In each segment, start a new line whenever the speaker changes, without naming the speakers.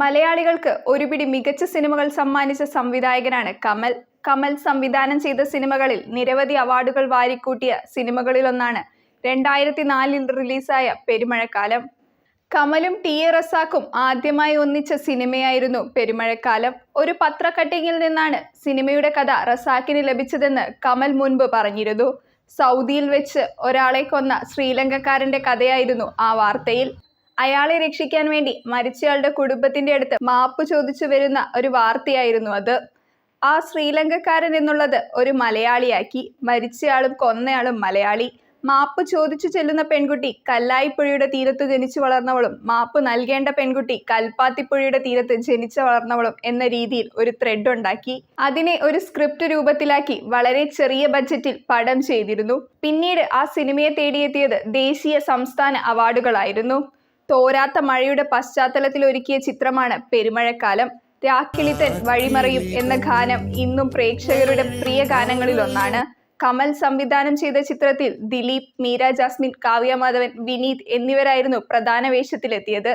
മലയാളികൾക്ക് ഒരുപിടി മികച്ച സിനിമകൾ സമ്മാനിച്ച സംവിധായകനാണ് കമൽ. കമൽ സംവിധാനം ചെയ്ത സിനിമകളിൽ നിരവധി അവാർഡുകൾ വാരിക്കൂട്ടിയ സിനിമകളിലൊന്നാണ് രണ്ടായിരത്തി നാലിൽ റിലീസായ പെരുമഴക്കാലം. കമലും ടി എ റസാക്കും ആദ്യമായി ഒന്നിച്ച സിനിമയായിരുന്നു പെരുമഴക്കാലം. ഒരു പത്രക്കട്ടിങ്ങിൽ നിന്നാണ് സിനിമയുടെ കഥ റസാക്കിന് ലഭിച്ചതെന്ന് കമൽ മുൻപ് പറഞ്ഞിരുന്നു. സൗദിയിൽ വെച്ച് ഒരാളെ കൊന്ന ശ്രീലങ്കക്കാരന്റെ കഥയായിരുന്നു ആ വാർത്തയിൽ. അയാളെ രക്ഷിക്കാൻ വേണ്ടി മരിച്ചയാളുടെ കുടുംബത്തിന്റെ അടുത്ത് മാപ്പ് ചോദിച്ചു വരുന്ന ഒരു വാർത്തയായിരുന്നു അത്. ആ ശ്രീലങ്കക്കാരൻ എന്നുള്ളത് ഒരു മലയാളിയാക്കി. മരിച്ചയാളും കൊന്നയാളും മലയാളി. മാപ്പ് ചോദിച്ചു ചെല്ലുന്ന പെൺകുട്ടി കല്ലായിപ്പുഴയുടെ തീരത്ത് ജനിച്ചു വളർന്നവളും മാപ്പ് നൽകേണ്ട പെൺകുട്ടി കൽപ്പാത്തിപ്പുഴയുടെ തീരത്ത് ജനിച്ചു വളർന്നവളും എന്ന രീതിയിൽ ഒരു ത്രെഡ് ഉണ്ടാക്കി. അതിനെ ഒരു സ്ക്രിപ്റ്റ് രൂപത്തിലാക്കി വളരെ ചെറിയ ബജറ്റിൽ പടം ചെയ്തിരുന്നു. പിന്നീട് ആ സിനിമയെ തേടിയെത്തിയത് ദേശീയ സംസ്ഥാന അവാർഡുകളായിരുന്നു. തോരാത്ത മഴയുടെ പശ്ചാത്തലത്തിൽ ഒരുക്കിയ ചിത്രമാണ് പെരുമഴക്കാലം. രാക്കിളിത്തൻ വഴിമറിയും എന്ന ഗാനം ഇന്നും പ്രേക്ഷകരുടെ പ്രിയ ഗാനങ്ങളിലൊന്നാണ്. കമൽ സംവിധാനം ചെയ്ത ചിത്രത്തിൽ ദിലീപ് മീര ജാസ്മിൻ കാവ്യ മാധവൻ വിനീത് എന്നിവരായിരുന്നു പ്രധാന വേഷത്തിലെത്തിയത്.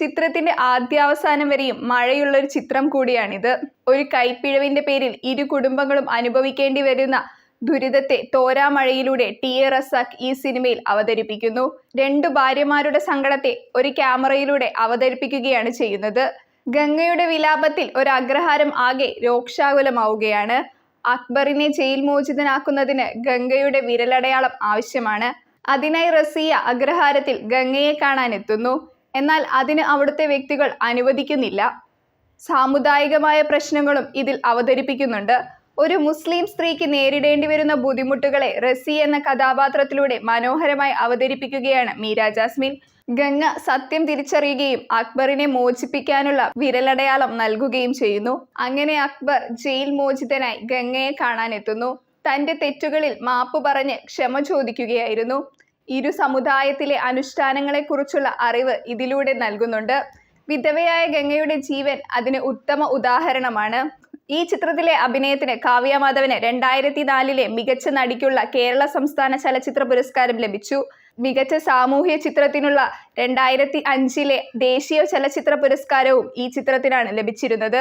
ചിത്രത്തിന്റെ ആദ്യാവസാനം വരെയും മഴയുള്ള ഒരു ചിത്രം കൂടിയാണിത്. ഒരു കൈപ്പിഴവിന്റെ പേരിൽ ഇരു കുടുംബങ്ങളും അനുഭവിക്കേണ്ടി വരുന്ന ദുരിതത്തെ തോരാമഴയിലൂടെ ടി എ റസാഖ് ഈ സിനിമയിൽ അവതരിപ്പിക്കുന്നു. രണ്ടു ഭാര്യമാരുടെ സങ്കടത്തെ ഒരു ക്യാമറയിലൂടെ അവതരിപ്പിക്കുകയാണ് ചെയ്യുന്നത്. ഗംഗയുടെ വിലാപത്തിൽ ഒരു അഗ്രഹാരം ആകെ രോക്ഷാകുലമാവുകയാണ്. അക്ബറിനെ ജയിൽ മോചിതനാക്കുന്നതിന് ഗംഗയുടെ വിരലടയാളം ആവശ്യമാണ്. അതിനായി റസിയ അഗ്രഹാരത്തിൽ ഗംഗയെ കാണാനെത്തുന്നു. എന്നാൽ അതിന് അവിടുത്തെ വ്യക്തികൾ അനുവദിക്കുന്നില്ല. സാമുദായികമായ പ്രശ്നങ്ങളും ഇതിൽ അവതരിപ്പിക്കുന്നുണ്ട്. ഒരു മുസ്ലിം സ്ത്രീക്ക് നേരിടേണ്ടി വരുന്ന ബുദ്ധിമുട്ടുകളെ റസി എന്ന കഥാപാത്രത്തിലൂടെ മനോഹരമായി അവതരിപ്പിക്കുകയാണ് മീര ജാസ്മിൻ. ഗംഗ സത്യം തിരിച്ചറിയുകയും അക്ബറിനെ മോചിപ്പിക്കാനുള്ള വിരലടയാളം നൽകുകയും ചെയ്യുന്നു. അങ്ങനെ അക്ബർ ജയിൽ മോചിതനായി ഗംഗയെ കാണാനെത്തുന്നു. തന്റെ തെറ്റുകളിൽ മാപ്പ് പറഞ്ഞ് ക്ഷമ ചോദിക്കുകയായിരുന്നു. ഇരു സമുദായത്തിലെ അനുഷ്ഠാനങ്ങളെക്കുറിച്ചുള്ള അറിവ് ഇതിലൂടെ നൽകുന്നുണ്ട്. വിധവയായ ഗംഗയുടെ ജീവൻ അതിന് ഉത്തമ ഉദാഹരണമാണ്. ഈ ചിത്രത്തിലെ അഭിനയത്തിന് കാവ്യ മാധവന് രണ്ടായിരത്തി നാലിലെ മികച്ച നടിക്കുള്ള കേരള സംസ്ഥാന ചലച്ചിത്ര പുരസ്കാരം ലഭിച്ചു. മികച്ച സാമൂഹ്യ ചിത്രത്തിനുള്ള രണ്ടായിരത്തി അഞ്ചിലെ ദേശീയ ചലച്ചിത്ര പുരസ്കാരവും ഈ ചിത്രത്തിനാണ് ലഭിച്ചിരുന്നത്.